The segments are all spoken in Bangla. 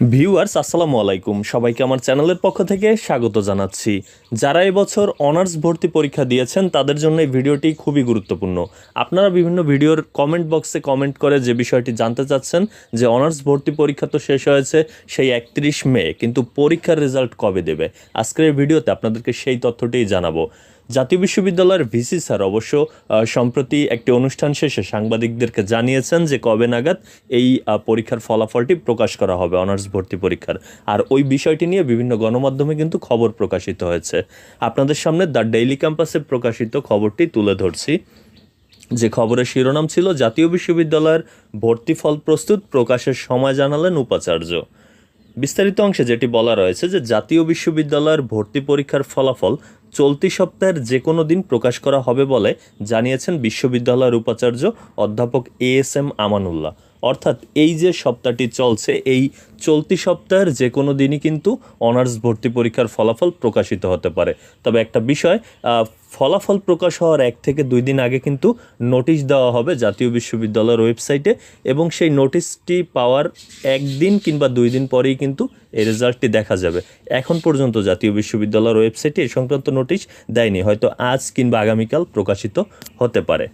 ভিউয়ার্স, আসসালামু আলাইকুম। সবাইকে আমার চ্যানেলের পক্ষ থেকে স্বাগত জানাচ্ছি। যারা এবছর অনার্স ভর্তি পরীক্ষা দিয়েছেন, তাদের জন্য এই ভিডিওটি খুবই গুরুত্বপূর্ণ। আপনারা বিভিন্ন ভিডিওর কমেন্ট বক্সে কমেন্ট করে যে বিষয়টি জানতে চাচ্ছেন, যে অনার্স ভর্তি পরীক্ষা তো শেষ হয়েছে, সেই একত্রিশ মে, কিন্তু পরীক্ষার রেজাল্ট কবে দেবে? আজকের ভিডিওতে আপনাদেরকে সেই তথ্যটিই জানাব। জাতীয় বিশ্ববিদ্যালয়ের ভিসি স্যার অবশ্য সম্প্রতি একটি অনুষ্ঠান শেষে সাংবাদিকদেরকে জানিয়েছেন যে কবে নাগাদ এই পরীক্ষার ফলাফলটি প্রকাশ করা হবে, অনার্স ভর্তি পরীক্ষার। আর ওই বিষয়টি নিয়ে বিভিন্ন গণমাধ্যমে কিন্তু খবর প্রকাশিত হয়েছে। আপনাদের সামনে দ্য ডেইলি ক্যাম্পাসে প্রকাশিত খবরটি তুলে ধরছি। যে খবরের শিরোনাম ছিল, জাতীয় বিশ্ববিদ্যালয়ের ভর্তি ফল প্রস্তুত, প্রকাশের সময় জানালেন উপাচার্য। বিস্তারিত অংশে যেটি বলা রয়েছে যে, জাতীয় বিশ্ববিদ্যালয়ের ভর্তি পরীক্ষার ফলাফল চলতি সপ্তাহের যে কোনো দিন প্রকাশ করা হবে বলে জানিয়েছেন বিশ্ববিদ্যালয়ের উপাচার্য অধ্যাপক এ এস এম আমানুল্লাহ। অর্থাৎ এই যে সপ্তাহটি চলছে, এই চলতি সপ্তাহের যে কোনো দিনই কিন্তু অনার্স ভর্তি পরীক্ষার ফলাফল প্রকাশিত হতে পারে। তবে একটা বিষয় ফলাফল প্রকাশ হওয়ার এক থেকে দুই দিন আগে কিন্তু নোটিশ দেওয়া হবে জাতীয় বিশ্ববিদ্যালয়ের ওয়েবসাইটে এবং সেই নোটিশটি পাওয়ার একদিন কিংবা দুই দিন পরেই কিন্তু এই রেজাল্টটি দেখা যাবে। এখন পর্যন্ত জাতীয় বিশ্ববিদ্যালয়ের ওয়েবসাইটে এই সংক্রান্ত নোটিশ দেয়নি, হয়তো আজ কিংবা আগামীকাল প্রকাশিত হতে পারে।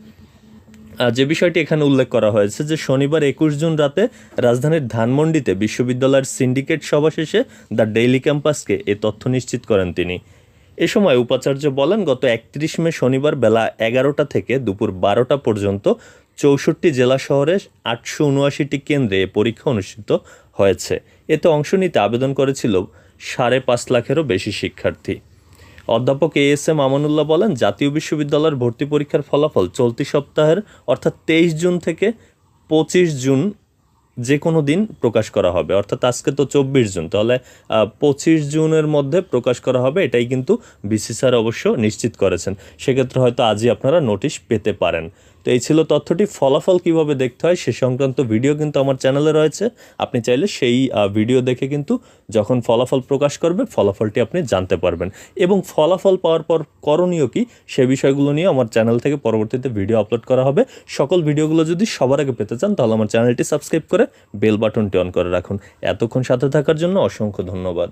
যে বিষয়টি এখানে উল্লেখ করা হয়েছে যে শনিবার একুশ জুন রাতে রাজধানীর ধানমন্ডিতে বিশ্ববিদ্যালয়ের সিন্ডিকেট সভা শেষে দ্য ডেইলি ক্যাম্পাসকে এ তথ্য নিশ্চিত করেন তিনি। এ সময় উপাচার্য বলেন, গত একত্রিশ মে শনিবার বেলা এগারোটা থেকে দুপুর বারোটা পর্যন্ত চৌষট্টি জেলা শহরে আটশো উনআশিটি কেন্দ্রে এ পরীক্ষা অনুষ্ঠিত হয়েছে। এতে অংশ নিতে আবেদন করেছিল সাড়ে পাঁচ লাখেরও বেশি শিক্ষার্থী। অধ্যাপক এ এস এম আমানুল্লাহ বলেন, জাতীয় বিশ্ববিদ্যালয়ের ভর্তি পরীক্ষার ফলাফল চলতি সপ্তাহের, অর্থাৎ তেইশ জুন থেকে পঁচিশ জুন যে কোনো দিন প্রকাশ করা হবে। অর্থাৎ আজকে তো চব্বিশ জুন, তাহলে পঁচিশ জুনের মধ্যে প্রকাশ করা হবে, এটাই কিন্তু বিসি স্যার অবশ্য নিশ্চিত করেছেন। সেক্ষেত্রে হয়তো আজই আপনারা নোটিশ পেতে পারেন। তো এই ছিল তথ্যটি। ফলাফল কীভাবে দেখতে হয় সে সংক্রান্ত ভিডিও কিন্তু আমার চ্যানেলে রয়েছে। আপনি চাইলে সেই ভিডিও দেখে কিন্তু যখন ফলাফল প্রকাশ করবে, ফলাফলটি আপনি জানতে পারবেন। এবং ফলাফল পাওয়ার পর করণীয় কি, সে বিষয়গুলো নিয়ে আমার চ্যানেল থেকে পরবর্তীতে ভিডিও আপলোড করা হবে। সকল ভিডিওগুলো যদি সবার আগে পেতে চান, তাহলে আমার চ্যানেলটি সাবস্ক্রাইব করে বেল বাটনটি অন করে রাখুন। এতক্ষণ সাথে থাকার জন্য অসংখ্য ধন্যবাদ।